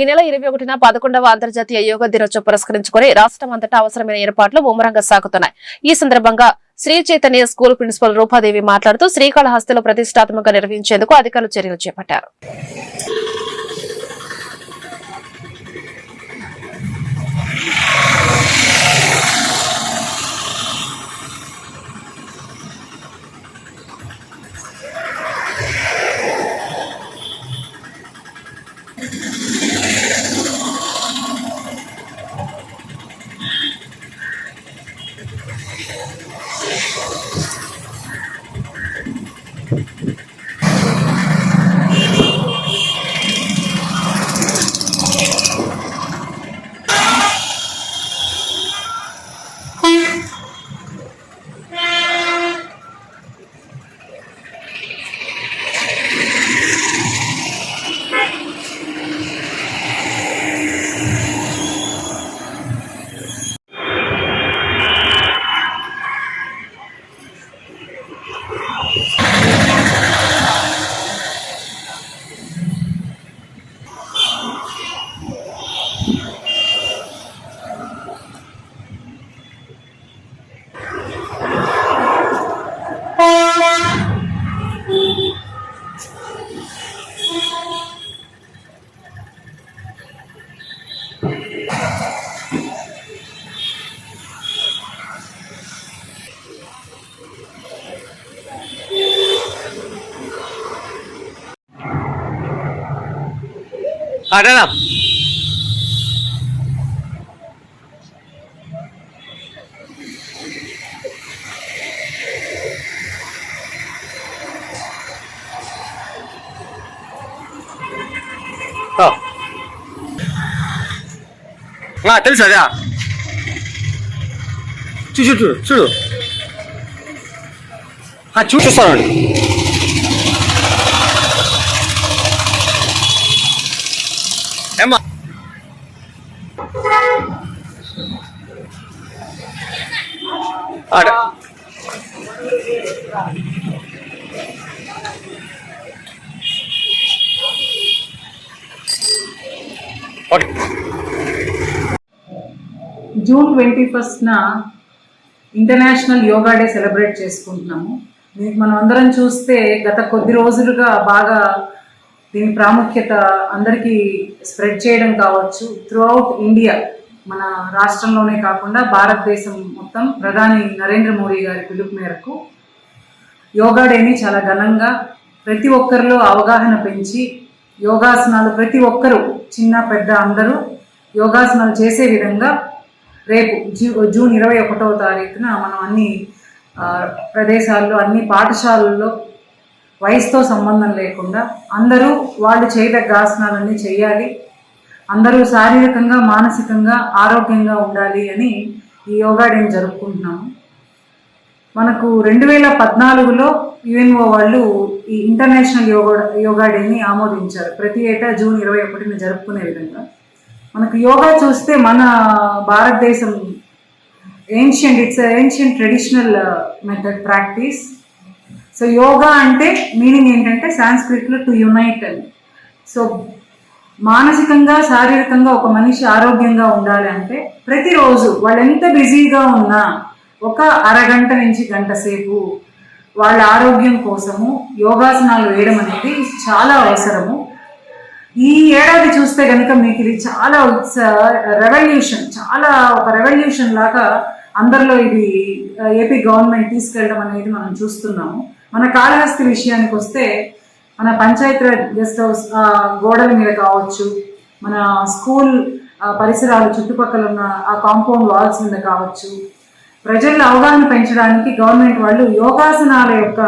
ఈ నెల ఇరవై ఒకటిన పదకొండవ అంతర్జాతీయ యోగా దినోత్సవం పురస్కరించుకుని రాష్ట్రం అంతటా అవసరమైన ఏర్పాట్లు ముమ్మరంగా సాగుతున్నాయి. ఈ సందర్భంగా శ్రీ చైతన్య స్కూల్ ప్రిన్సిపల్ రూపాదేవి మాట్లాడుతూ శ్రీకాళహస్తిలో ప్రతిష్టాత్మకంగా నిర్వహించేందుకు అధికారులు చర్యలు చేపట్టారు. అడనా తెలుసు అదే? చూడు చూడు చూడు. ఆ, చూ- చూస్తానండి ఏమ్మా? ఆడ. ఓకే. జూన్ ట్వంటీ ఫస్ట్న ఇంటర్నేషనల్ యోగా డే సెలబ్రేట్ చేసుకుంటున్నాము. మనం అందరం చూస్తే గత కొద్ది రోజులుగా బాగా దీని ప్రాముఖ్యత అందరికీ స్ప్రెడ్ చేయడం కావచ్చు. త్రూఅవుట్ ఇండియా మన రాష్ట్రంలోనే కాకుండా భారతదేశం మొత్తం ప్రధాని నరేంద్ర మోడీ గారి పిలుపు మేరకు యోగా డేని చాలా ఘనంగా ప్రతి ఒక్కరిలో అవగాహన పెంచి యోగాసనాలు ప్రతి ఒక్కరూ చిన్న పెద్ద అందరూ యోగాసనాలు చేసే విధంగా రేపు జూ జూన్ ఇరవై ఒకటవ తారీఖున మనం అన్ని ప్రదేశాల్లో అన్ని పాఠశాలల్లో వయసుతో సంబంధం లేకుండా అందరూ వాళ్ళు చేయదగ్గ ఆసనాలన్నీ చేయాలి. అందరూ శారీరకంగా మానసికంగా ఆరోగ్యంగా ఉండాలి అని ఈ యోగా డేని జరుపుకుంటున్నాము మనకు రెండు వేల పద్నాలుగులో యుఎన్ఓ వాళ్ళు ఈ ఇంటర్నేషనల్ యోగా యోగా డేని ఆమోదించారు. ప్రతి ఏటా జూన్ ఇరవై ఒకటిన జరుపుకునే విధంగా. మనకు యోగా చూస్తే మన భారతదేశం ancient it's ancient traditional method practice so yoga అంటే మీనింగ్ ఏంటంటే సాంస్క్రిట్లో టు యునైట్ అని. సో మానసికంగా శారీరకంగా ఒక మనిషి ఆరోగ్యంగా ఉండాలి అంటే ప్రతిరోజు వాళ్ళు ఎంత బిజీగా ఉన్నా ఒక అరగంట నుంచి గంట సేపు వాళ్ళ ఆరోగ్యం కోసము యోగాసనాలు వేయడం అనేది చాలా అవసరము. ఈ ఏడాది చూస్తే కనుక మీకు ఇది చాలా రెవల్యూషన్ చాలా ఒక రెవల్యూషన్ లాగా అందరిలో ఇది ఏపీ గవర్నమెంట్ తీసుకెళ్ళడం అనేది మనం చూస్తున్నాము. మన కాళహస్తి విషయానికి వస్తే మన పంచాయతీరాజ్ గెస్ట్ హౌస్ గోడల మీద కావచ్చు మన స్కూల్ పరిసరాలు చుట్టుపక్కల ఉన్న ఆ కాంపౌండ్ వాల్స్ మీద కావచ్చు ప్రజల్లో అవగాహన పెంచడానికి గవర్నమెంట్ వాళ్ళు యోగాసనాల యొక్క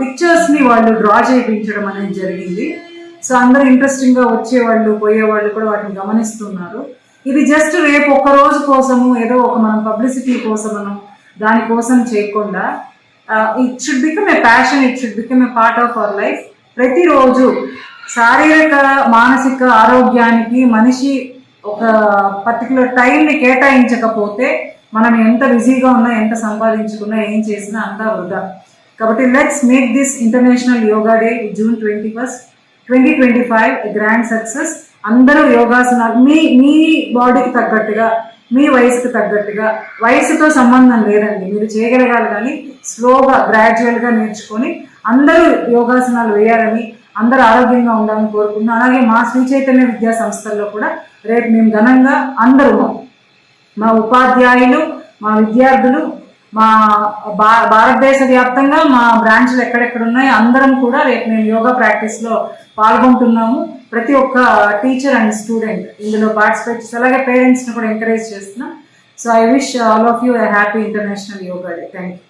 పిక్చర్స్ని వాళ్ళు డ్రా చేయించడం అనేది జరిగింది. సో అందరూ ఇంట్రెస్టింగ్గా వచ్చేవాళ్ళు పోయేవాళ్ళు కూడా వాటిని గమనిస్తున్నారు. ఇది జస్ట్ రేపు ఒక్క రోజు కోసము ఏదో ఒక మనం పబ్లిసిటీ కోసమను దానికోసం చేయకుండా it should become a passion it should become a part of our life ప్రతిరోజు శారీరక మానసిక ఆరోగ్యానికి మనిషి ఒక పర్టికులర్ టైంని కేటాయించకపోతే మనం ఎంత బిజీగా ఉన్నా ఎంత సంపాదించుకున్నా ఏం చేసినా అంతా వృధా. కాబట్టి let's make this international yoga day June twenty first twenty twenty five grand success అందరూ యోగాసనాలు మీ మీ బాడీకి తగ్గట్టుగా మీ వయసుకు తగ్గట్టుగా వయసుతో సంబంధం లేదండి. మీరు చేయగలగాలి కానీ స్లోగా గ్రాడ్యువల్గా నేర్చుకొని అందరూ యోగాసనాలు వేయాలని అందరూ ఆరోగ్యంగా ఉండాలని కోరుకుంటున్నాం అలాగే మా శ్రీ చైతన్య విద్యా సంస్థల్లో కూడా రేపు మేము ఘనంగా అందరూ మా ఉపాధ్యాయులు మా విద్యార్థులు మా భా భారతదేశ వ్యాప్తంగా మా బ్రాంచ్లు ఎక్కడెక్కడ ఉన్నాయో అందరం కూడా రేపు మేము యోగా ప్రాక్టీస్లో పాల్గొంటున్నాము. ప్రతి ఒక్క టీచర్ అండ్ స్టూడెంట్ ఇందులో పార్టిసిపేట్ చేసి అలాగే పేరెంట్స్ని కూడా ఎంకరేజ్ చేస్తున్నాం. So I wish all of you happy international yoga day thank you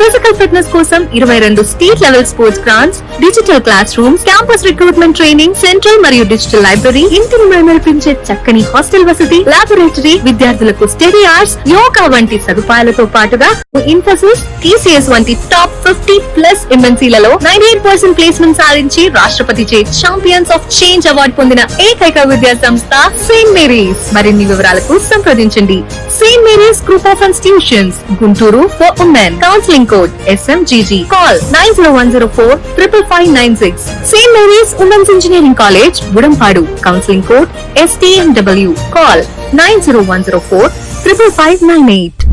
physical fitness కోసం ఇరవై రెండు state level sports grants digital classrooms campus recruitment training central మరియు డిజిటల్ లైబ్రరీ ఇంటిని మైమరిపించే చక్కని హాస్టల్ వసతి లాబొరేటరీ విద్యార్థులకు స్టడీ ఆర్ట్స్ యోగా వంటి సదుపాయాలతో పాటుగా ఇన్ఫోసిస్ టీసీఎస్ వంటి టాప్ ఫిఫ్టీ ప్లస్ ఎంఎన్సీలలో నైన్టీ ఎయిట్ పర్సెంట్ ప్లేస్మెంట్ సాధించి రాష్ట్రపతి చే ఛాంపియన్స్ ఆఫ్ చేంజ్ అవార్డు పొందిన ఏకైక విద్యా సంస్థ సెయింట్ మేరీస్ మరిన్ని వివరాలకు సంప్రదించండి. Saint Mary's group of institutions Guntur for women counselling code SMGG call nine zero one zero four triple five nine six saint Mary's women's engineering college Udampadu counselling code STMW call nine zero one zero four triple five nine eight